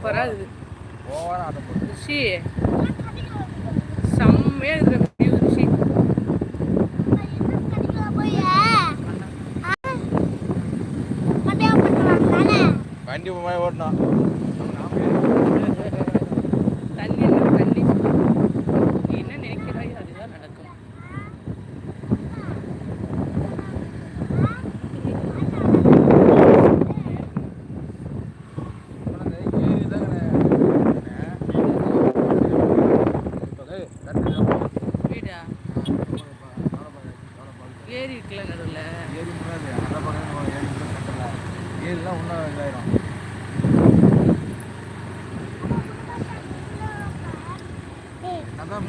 சூப்பரா இருக்குது ரிஷி செம்மையா இருக்கிற ரிஷி வண்டி ஓட்டணும் தண்ணி என்ன தண்ணி நீ என்ன நினைக்கிறாயோ அதுதான் நடக்கும் வீடா ஏரி இருக்குல்ல நடுவில் ஏரிலாம் ஒன்றா இதாயிரும் அதான்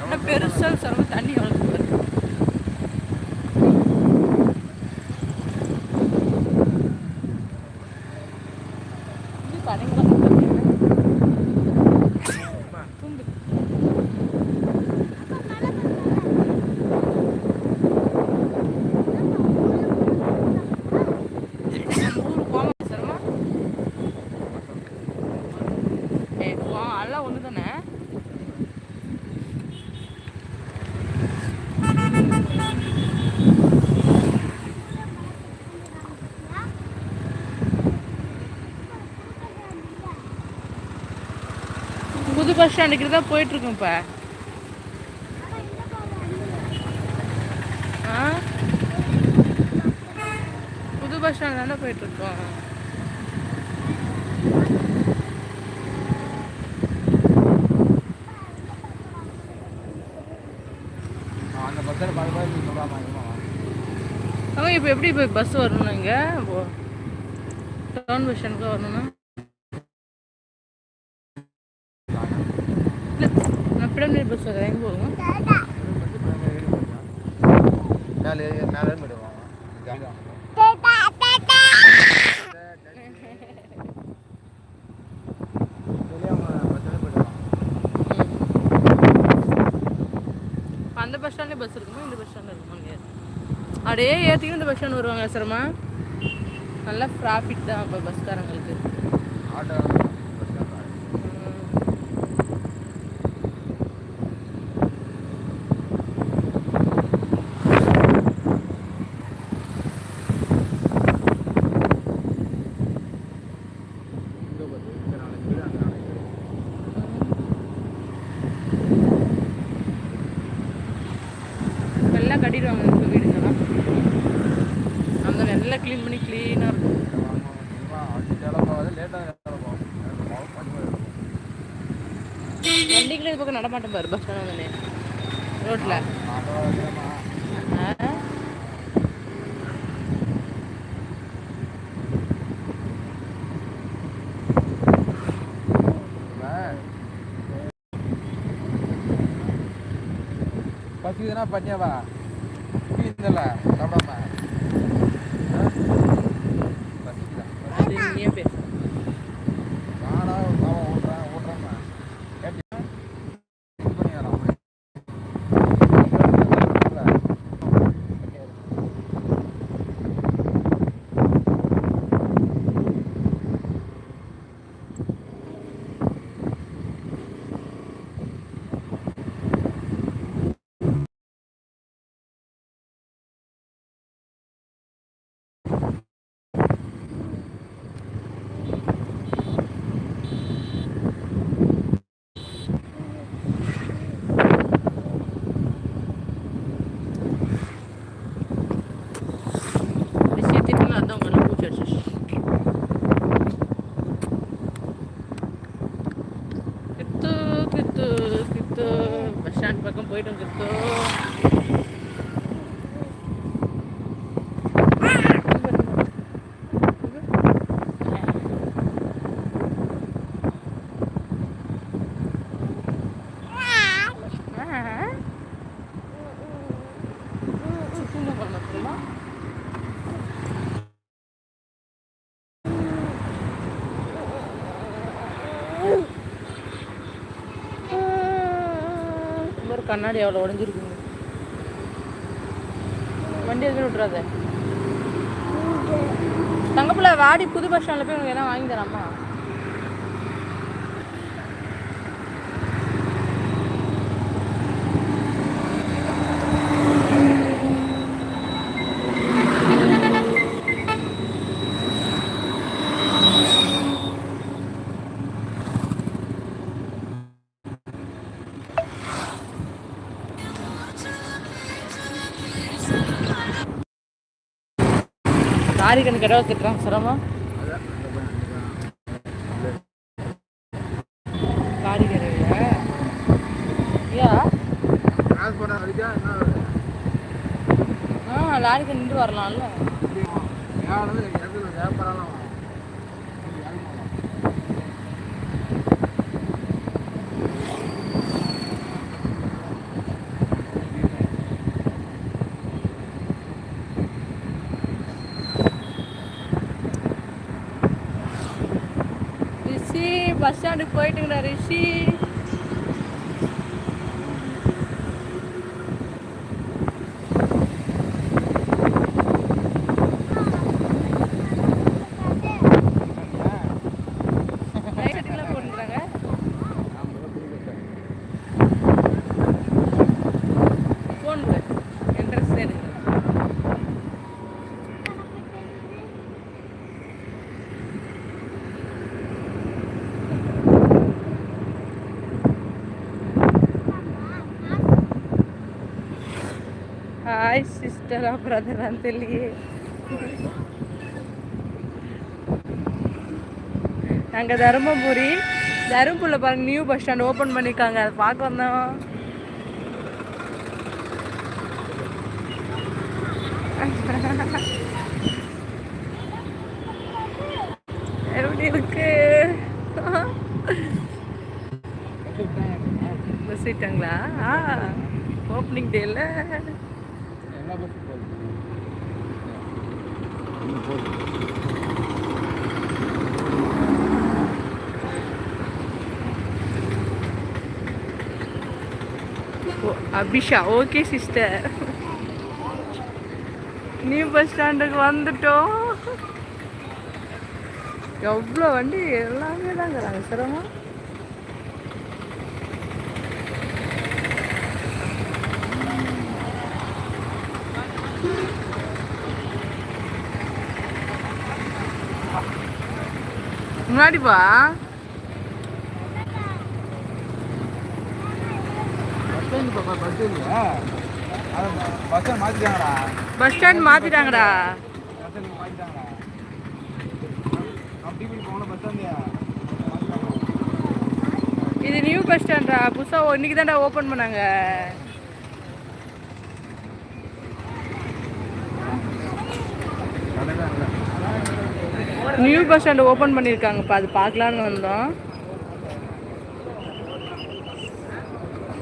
ஆனால் பெருசல் சிரமம் தண்ணி வளர்த்து வருது இது கடைங்களாம் தூங்கு நம்ம ஊர் கோமதி சரமா ஏ வா எல்லாம் ஒன்று தானே புது பஸ் ஸ்டாண்டுக்கு தான் போயிட்டு இருக்கோம் இப்ப. ஆ? புது பஸ் ஸ்டாண்ட் தானே போயிட்டு இருக்கோம் அவங்க இப்போ எப்படி இப்போ பஸ் வரணும் இங்கே? டவுன் பஸ் ஸ்டாண்டுக்கு வரணும்னா இல்லை நான் பிடம்னி பஸ் வரேன் எங்கே போகும் மேலே மேலே போயிடுவாங்க அந்த பஸ் ஸ்டாண்ட்லேயே பஸ் இருக்குமா இந்த பஸ் ஸ்டாண்டில் இருக்குமா இல்லையா அப்படியே ஏற்றிக்கும் இந்த பஸ் ஸ்டாண்ட் வருவாங்க சிரமா? நல்லா ப்ராஃபிட் தான் இப்போ பஸ்காரங்களுக்கு auto பக்கம் நடமாட்டம் பாரு பஸ் ஸ்டாண்ட் தானே ரோட்டில் பசிக்குதுன்னா பண்ணியாவா இல்லைல்ல சாப்பிடாம பசிக்குதா அது Stand பக்கம் கண்ணாடி அவ்வளோ உடஞ்சிருக்குங்க வண்டி எதுவும் விட்றாத தங்கப்புல வாடி புது பஸ் ஸ்டாண்டில் போய் உனக்கு எதாவது வாங்கி தராமா? லாரி கணக்கு இடம் திட்டுறான் சிரமம். லாரி கடையில் வரைக்கும் என்ன ஆ லாரிக்கு நின்று வரலாம்ல. ரிஷி பஸ் ஸ்டாண்டுக்கு போயிட்டுங்கடா ரிஷி ஹாய் சிஸ்டரா பிரதரான்னு நாங்கள் தருமபுரி தருமபுரியில் பாருங்க நியூ பஸ் ஸ்டாண்ட் ஓப்பன் பண்ணியிருக்காங்க அதை பார்க்க வந்தோம். எப்படி இருக்கு? பஸ் விட்டாங்களா ஆ ஓப்பனிங் டேல எல்லா பஸ்ஸும் போகுது இன்னும் போகுது Abisha okay sister new bus ஸ்டாண்டுக்கு வந்துட்டோம். எவ்வளோ வண்டி? எல்லாமே தாங்கிறாங்க. சிரமம். முன்னாடி பா ஸ்டாண்ட் இப்போ பஸ் இல்லையா அதை பஸ் ஸ்டாண்ட் மாற்றிட்டாங்கடா பஸ் ஸ்டாண்ட் மாத்திட்டாங்கடா பஸ் ஸ்டாண்ட் மாற்றிட்டாங்கடா அப்படி இப்படி பஸ் ஸ்டாண்டியா? இது நியூ பஸ் ஸ்டாண்டா புதுசாக இன்னைக்கு தான்டா ஓப்பன் பண்ணாங்க. நியூ பஸ் ஸ்டாண்ட் ஓப்பன் பண்ணியிருக்காங்கப்பா அது பார்க்கலான்னு வந்தோம்.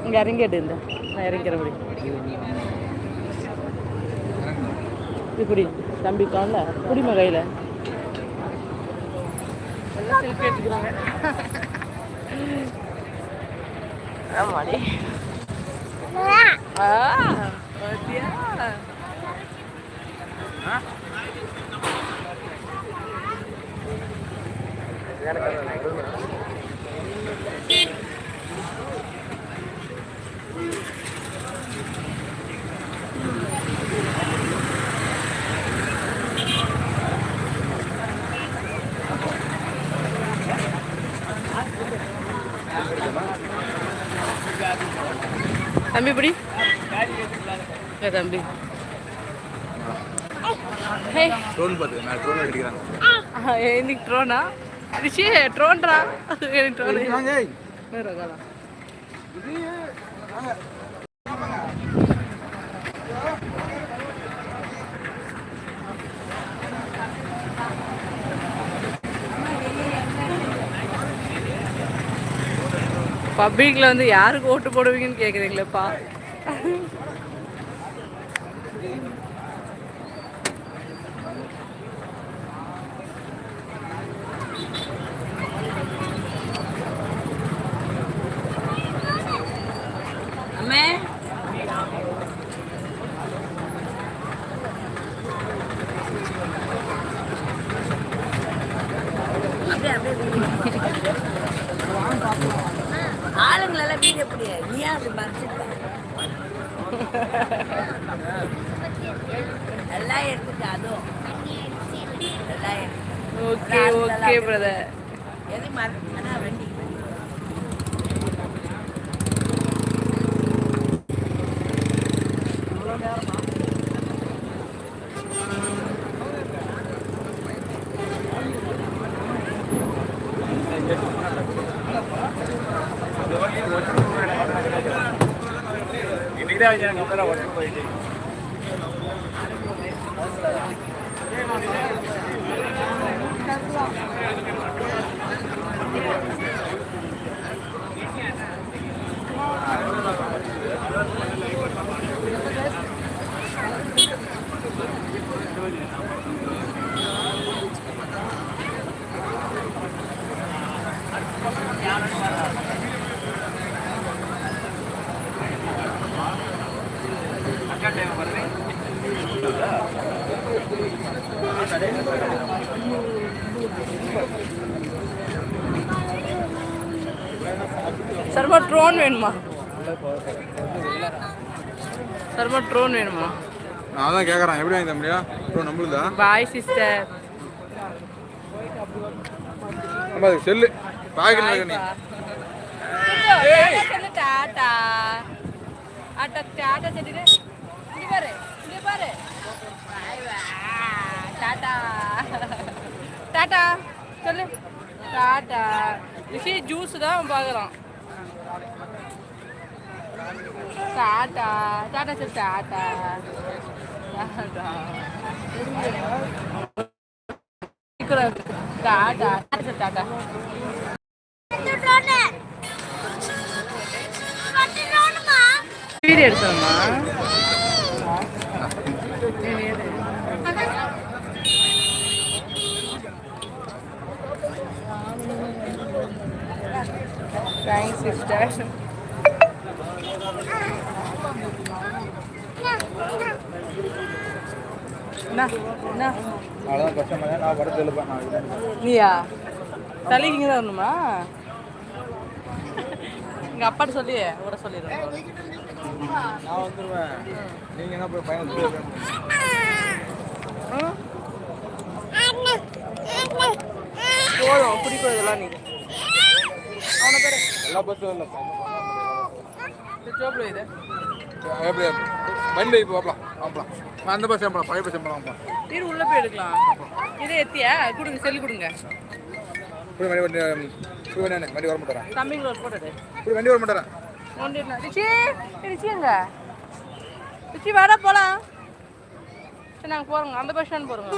இங்கே இறங்கிட்டு இருந்த நான் இறங்கிறபடி இப்படி தம்பி காணல குடிமை கையில். செல்ஃபி எடுத்துக்கிறாங்க. ஆமாடி. ஆ பாத்தியா? தம்பி இப்படி தம்பி. இன்னைக்கு ட்ரோனா ரிஷி ட்ரோன்டா எனக்கு ட்ரோன் பப்ளிக்கில் வந்து யாருக்கு ஓட்டு போடுவீங்கன்னு கேட்குறீங்களேப்பா அம்மே ஏன் அப்படி மறைச்சிருக்க எல்லாம் எடுத்துட்டு அதுவும் எல்லாம் எடுத்து ஓகே ஓகே பிரதர் எது மறை ஆனா வண்டி இன்னைக்கு தான் ஒர்க் போயிட்டு சர்மா ட்ரோன் வேணுமா? சர்மா ட்ரோன் வேணுமா? நான் தான் கேட்குறேன் எப்படி வாங்கி முடியும்? இப்போ நம்மளுதா? பாய் சிஸ்டர் நம்ம செல்லு. பாக்கெட் நீ. டாட்டா ஆட்டா டாட்டா இங்க பாரு இங்க. டாட்டா டாட்டா சொல்லு. டாட்டா ரிஷி ஜூஸ் தான் பார்க்குறான். டாட்டா டாட்டா சொல்லு டாட்டா டாட்டா டாட்டா டாட்டா சொல்லு டாட்டா வீடியோ எடுத்தோம்மா தேங்க்ஸ் சிஸ்டர் என்ன என்ன அவ்வளோதான் கஷ்டமா நான் படத்தில் எழுப்பேன் நான் இல்லை. நீயா? தலைக்கு இங்கே தான் வரணுமா? எங்க அப்பாட்ட சொல்லி கூட சொல்லிடுறேன் நான் வந்துடுவேன் நீங்கள் என்ன போய் பையன் சொல்லி ம்? போதும் பிடிக்கும் இதெல்லாம் நீ. அவனை பேரு. எல்லா பஸ்ஸும் இல்லை. ஜோப்ல இது. எப்படி வண்டி போகலாம் நான் அந்த பஸ் ஏம்பலாம் பழைய பஸ் ஏம்பலாம் இரு உள்ள போய் எடுக்கலாம். இதை எத்தியா? கொடுங்க செல்லு கொடுங்க. இப்படி வண்டி வண்டி இப்படி வண்டி வண்டி வர மாட்டேறேன் தம்பிங்கள ஒரு போட்டது இப்படி வண்டி வர மாட்டேறேன் ஒன்று ரிச்சி ரிச்சி எங்க? ரிச்சி வாடா போலாம். சரி நாங்கள் போகிறோங்க அந்த பஸ் ஸ்டாண்ட் போகிறோங்க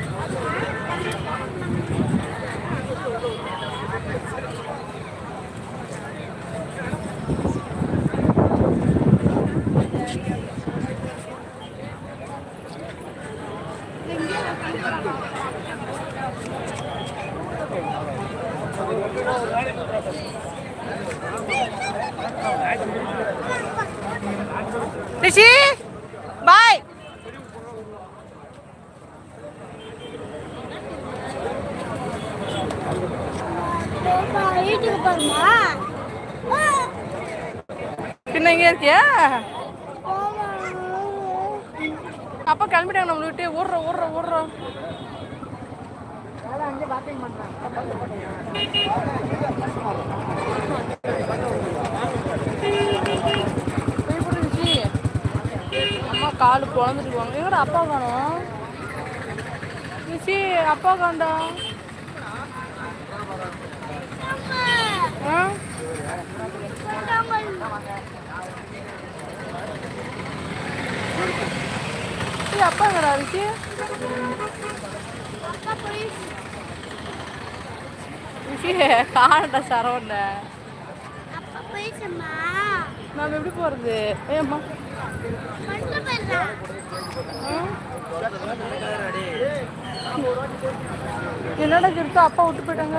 ரிஷி பாய் வீட்டுக்கு போறோமா பின்ன இங்கே இருக்கியா அப்பா கிளம்பிட்டாங்க நம்மளை விட்டு ஓடுறோம் ஓடுறோம் ஓடுறோம் எப்படி இருந்துச்சு அம்மா கால் குழந்துட்டு வாங்க அப்பா காணும் ரிஷி அப்பா காண்டா? ஆ? ரிஷி அப்பா எங்கடா ரிஷி? காணடா சரவண்ண நம்ம எப்படி போறது? ஏம்மா? என்னடா கிருத்து அப்பா விட்டு போயிட்டாங்க?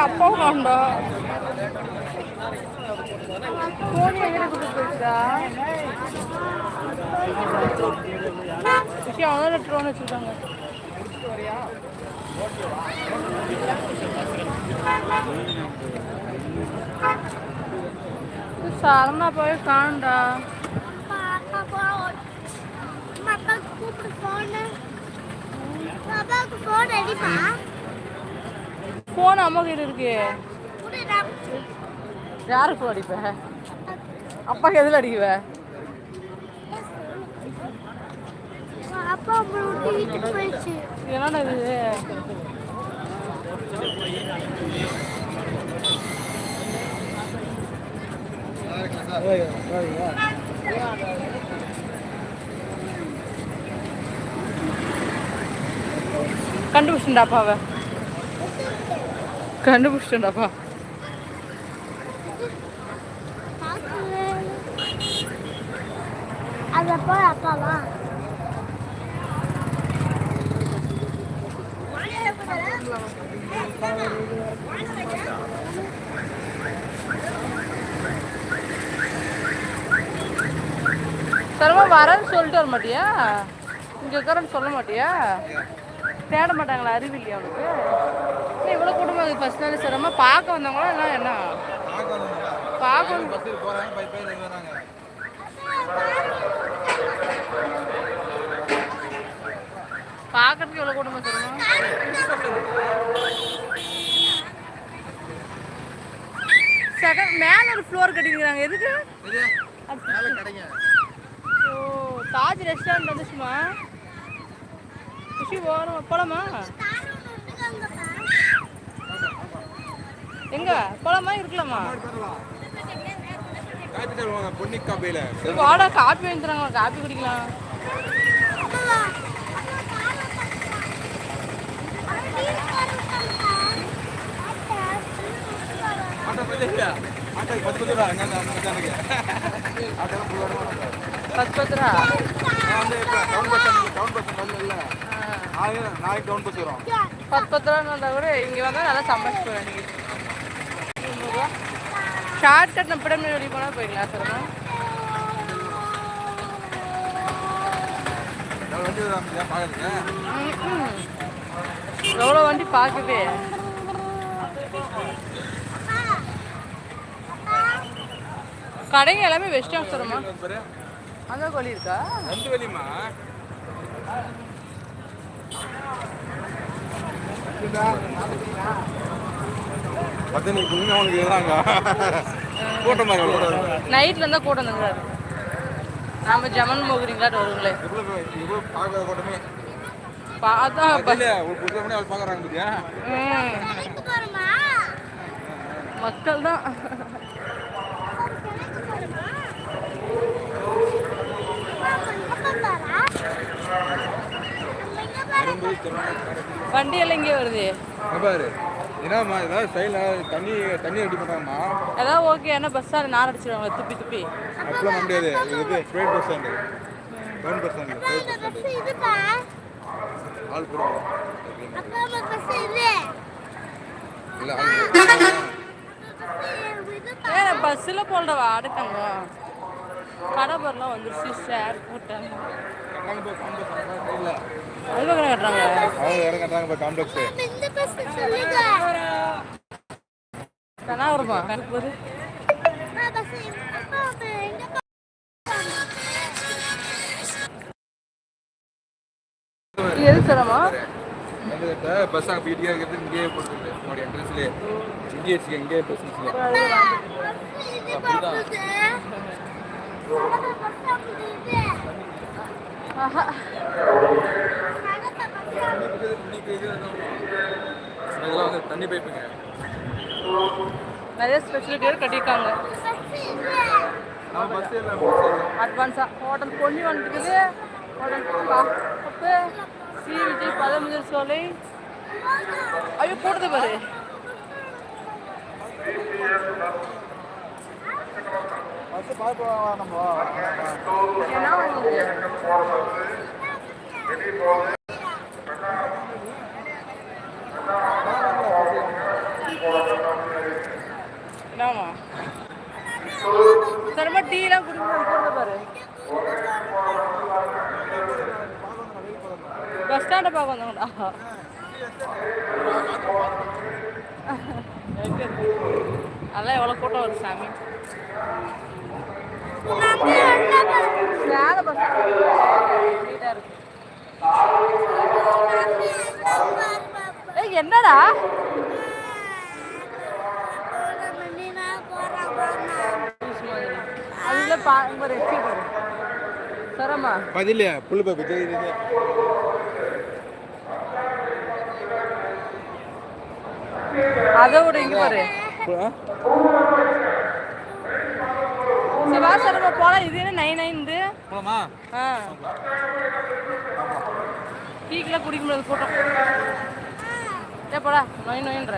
அப்பாவும் காண்டா போனி எங்கே கூட்டு போயிட்டா ரிஷி அவனோட ட்ரோன் வச்சிருக்காங்க சரணா போய் காண்டா. போன் அம்மா கிட்ட இருக்கு யாருக்கு அடிப்ப? அப்பாக்கு எதில் அடிக்குவ? என்னடா இது? கண்டுபிடிச்சிட்டாப்பா அவ கண்டுபிடிச்சிட்டாப்பா அது போய் அப்பாவா? சரமா வரேன்னு சொல்லிட்டு வர மாட்டியா? இங்கே இருக்கிறேன்னு சொல்ல மாட்டியா? தேட மாட்டாங்களா அறிவு இல்லையா அவனுக்கு இல்லை இவ்வளோ கூட்டமாக இருக்குது ஃபஸ்ட் நாள் சிரமமா பார்க்க வந்தவங்களா என்ன என்ன? பார்க்க வந்து பஸ்ஸில் போகிறாங்க பை பேர் வராங்க பார்க்கறதுக்கு எவ்வளோ கூட்டமாக சிரமம் செகண்ட் மேலே ஒரு ஃப்ளோர் கட்டிக்கிறாங்க எதுக்கு? ஓ தாஜ் ரெஸ்டாரண்ட் வந்துச்சுமா குஷி போகிறோம் போலாமா? எங்க? போலாமா? இருக்கலாமா? காய்ச்சி தருவாங்க பொன்னி காப்பையில் சரி, வாடா காப்பி வாங்கி தராங்க. காப்பி குடிக்கலாம் ஆட்டோ போய் ஆட்டோ பத்து பத்து ரூபா அங்கே அந்த ஆட்டோ ஃபுல்லாக பத்து பத்து ரூபா நான் வந்து இப்போ டவுன் பஸ் டவுன் பஸ் வரல இல்லை நாளைக்கு நாளைக்கு டவுன் பஸ் வரும் பத்து பத்து ரூபா வந்தால் கூட இங்கே வந்தால் நல்லா சம்பாதிச்சு போகிறேன் நீங்கள் ஷார்ட் கட் நம்ம வெளியே போனால் போயிடலாம் சார் வண்டி வராமல் எவ்வளோ வண்டி பார்க்கவே கடைங்க எல்லாமே வெஸ்டர்ன் பாரு அந்த கோழி இருக்கா? ரெண்டு வெளியுமா பத்தனி புதுமே அவனுக்கு எதிராங்க கூட்டம் நைட்ல இருந்தா கூட்டம் வந்துங்கிறாரு நாம ஜமன் மோகுறீங்களாட்டு வருங்களே எவ்வளோ எவ்வளோ பார்க்காத கூட்டமே. பா- அதான் ப- இல்லையா ஒரு புதுசாக பண்ணி அவள் பார்க்குறாங்க போறோமா? மக்கள் தான். வண்டி எல்லாம் இங்கே வருது. பாரு. என்னம்மா ஏதாவது சைடில் தண்ணி தண்ணி ரெடி பண்ணுறாங்கம்மா ஏதாவது ஓகே ஏன்னா பஸ் ஸ்டாண்ட் நார் அடிச்சிருவாங்க துப்பி துப்பி. அப்படிலாம் பண்ண முடியாது. இது private bus stand government bus stand private bus ஆள் போடுவோம் அப்பா அம்மா பஸ் இது? இல்லை பஸ்ஸில் போடுறவா அடுக்கங்க. கடை வந்துருச்சு ஷேர் போட்டாங்க அது பக்கம் கட்டுறாங்க? அவங்க இடம் கட்டுறாங்க இப்போ காம்ப்ளெக்ஸு இந்த பஸ் சொல்லுங்க கனாவரமா கணக்கு எது வந்துட்ட பஸ் அங்கே போயிட்டே இருக்கிறது இங்கேயே போட்டுருக்கு உங்களுடைய என்ட்ரன்ஸ்லேயே இங்கேயே வச்சுக்க இங்கேயே பஸ் வச்சுக்க தண்ணி பைப்புங்க நிறைய ஸ்பெசிலிட்டியோட கட்டியிருக்காங்க. அட்வான்ஸாக ஹோட்டல் பொன்னி வந்துருக்குது. ஹோட்டல் கப்பு சி விஜய் பதமுதல் சோலை. ஐயோ போடுது பாரு. பஸ் பார்க்க நம்ம. டீலாம் குடிக்கணும் பாரு. பஸ் ஸ்டாண்டை பார்க்க அதெல்லாம் எவ்வளோ கூட்டம் வருது சாமி வேலை பஸ் நீட்டாக இருக்கு ஏய் என்னடா? அதுல பா ஒரு எச்சி பாரு சரமா? பதிலையா பைப்பு தெரியுது அதை விட இங்க பாரு. சரி வா சரமா போலாம். இது என்ன நைன் நைன் இது? போலாமா? ஆ. டீக்கெல்லாம் குடிக்க முடியாது கூட்டம் ஏ போடா. நொய் நொயின்ற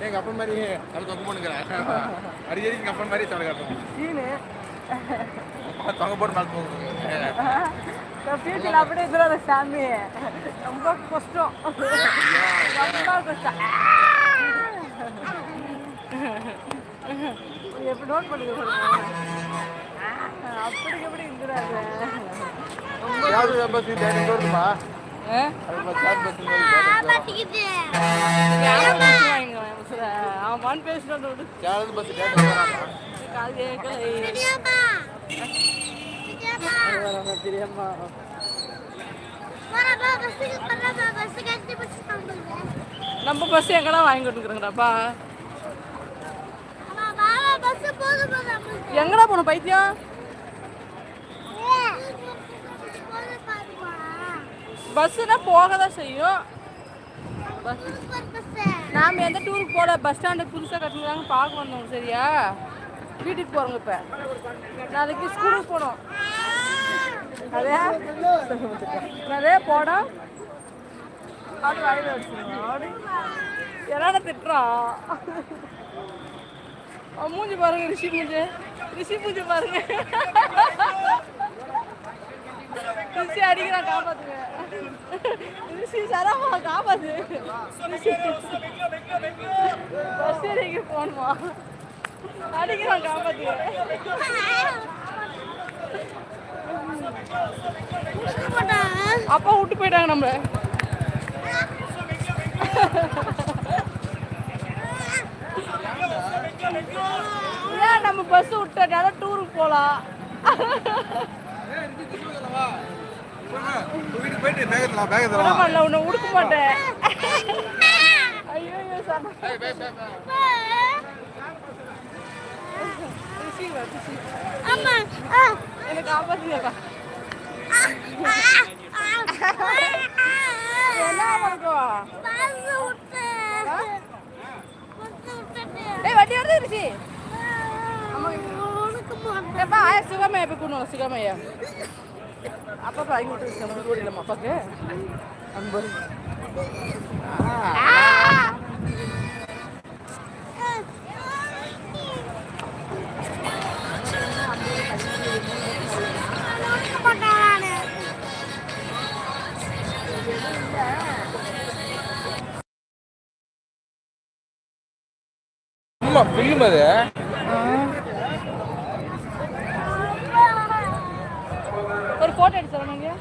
எங்க அப்பன் மாதிரி. அது தொங்க பண்ணுங்கிறேன் அடிக்கடி எங்க அப்பன் மாதிரி தலை காட்டும் சீனு. தொங்க போட்டு மேலே போகும் ஃபியூச்சர் அப்படியே இருக்கிறாரு சாமி. ரொம்ப கஷ்டம். ரொம்ப கஷ்டம். எப்படி நோட் பண்ணுங்க அப்படி எப்படி இருக்கிறாரு. அவன் மண் பேசிட்டு விடு நம்ம பஸ் எங்கடா வாங்கி நம்மளுக்கு எங்கடா போகணும் பைத்தியம்? பஸ்ஸுனா போக தான் செய்யும் நாம் எந்த டூருக்கு போகல பஸ் ஸ்டாண்டு புதுசாக கட்டினாங்க பார்க்க வந்தோம் சரியா? வீட்டுக்கு போகிறோங்க இப்போ. நாளைக்கு ஸ்கூலுக்கு போகணும் அதே அதே போனோம். அப்படி வாயில் வச்சுருவோம் என்னடா திட்டுறான் மூஞ்சி பாருங்க ரிஷி மூஞ்சி ரிஷி மூஞ்சி பாருங்க. ரிஷி அடிக்கிறான் காப்பாத்துங்க. ரிஷி சரமா காப்பாத்து. ரிஷி. ரிஷி போகணுமா? அடிக்கிறான் அப்பா விட்டு போயிட்டாங்க நம்ம ஏன் நம்ம பஸ் விட்டதால டூருக்கு போகலாம் உன்னை உடுக்க மாட்டேன். ஐயோ சார் ரிஷி வா, ரிஷி. அம்மா ஆ எனக்கு காப்பாத்துங்கப்பா என்ன ஏய் வண்டி வருது ஏப்பா ஆயா சுகமையா போய் கொண்டு சுகமையா அப்பா வாங்கி விட்டு நம்ம ஓடிடலாமா அப்பாக்கு அன்பு ஆமா ஃபில்ம் அது? ஒரு ஃபோட்டோ எடுத்து நம்ம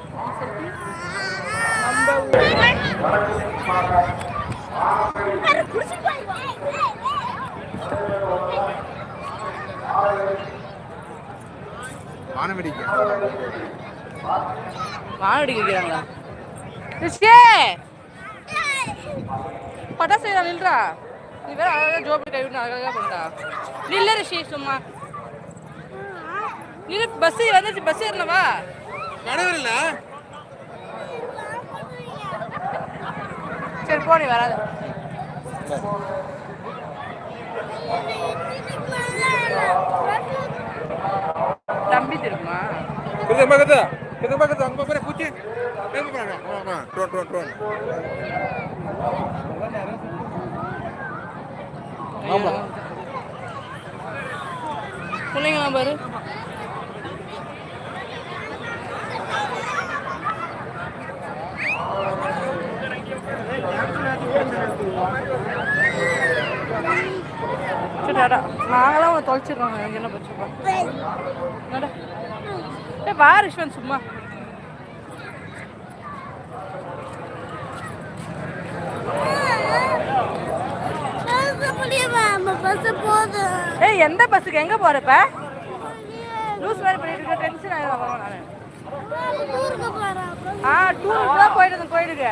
வானவெடிக்கை. ரிஷே! பட்டாசு நில்றா? நீ வேற அழகாக ஜோபி கை விட்டு அழகாக பண்ணா நில்ல ரிஷி சும்மா. நில்லு பஸ் வந்துச்சு பஸ் ஏறலவா இல்ல சரி போ நீ வராத. தம்பி Thiruma kita kata kita kata ang papare kucing kita pa na tron tron tron ஆமா. பிள்ளைங்களாம் பாரு. சரி நாங்களாம் உன்னை என்ன பிரச்சனை நடா ஏ வா சும்மா பேச முடியுமா நம்ம பஸ் போகுது ஏய் எந்த பஸ்ஸுக்கு எங்கே போகிறப்ப லூஸ் மாதிரி பண்ணிட்டு இருக்க டென்ஷன் ஆகிடும் நான். ஆ டூருக்கு தான் போயிட்டு இருந்தேன் கோயிலுக்கு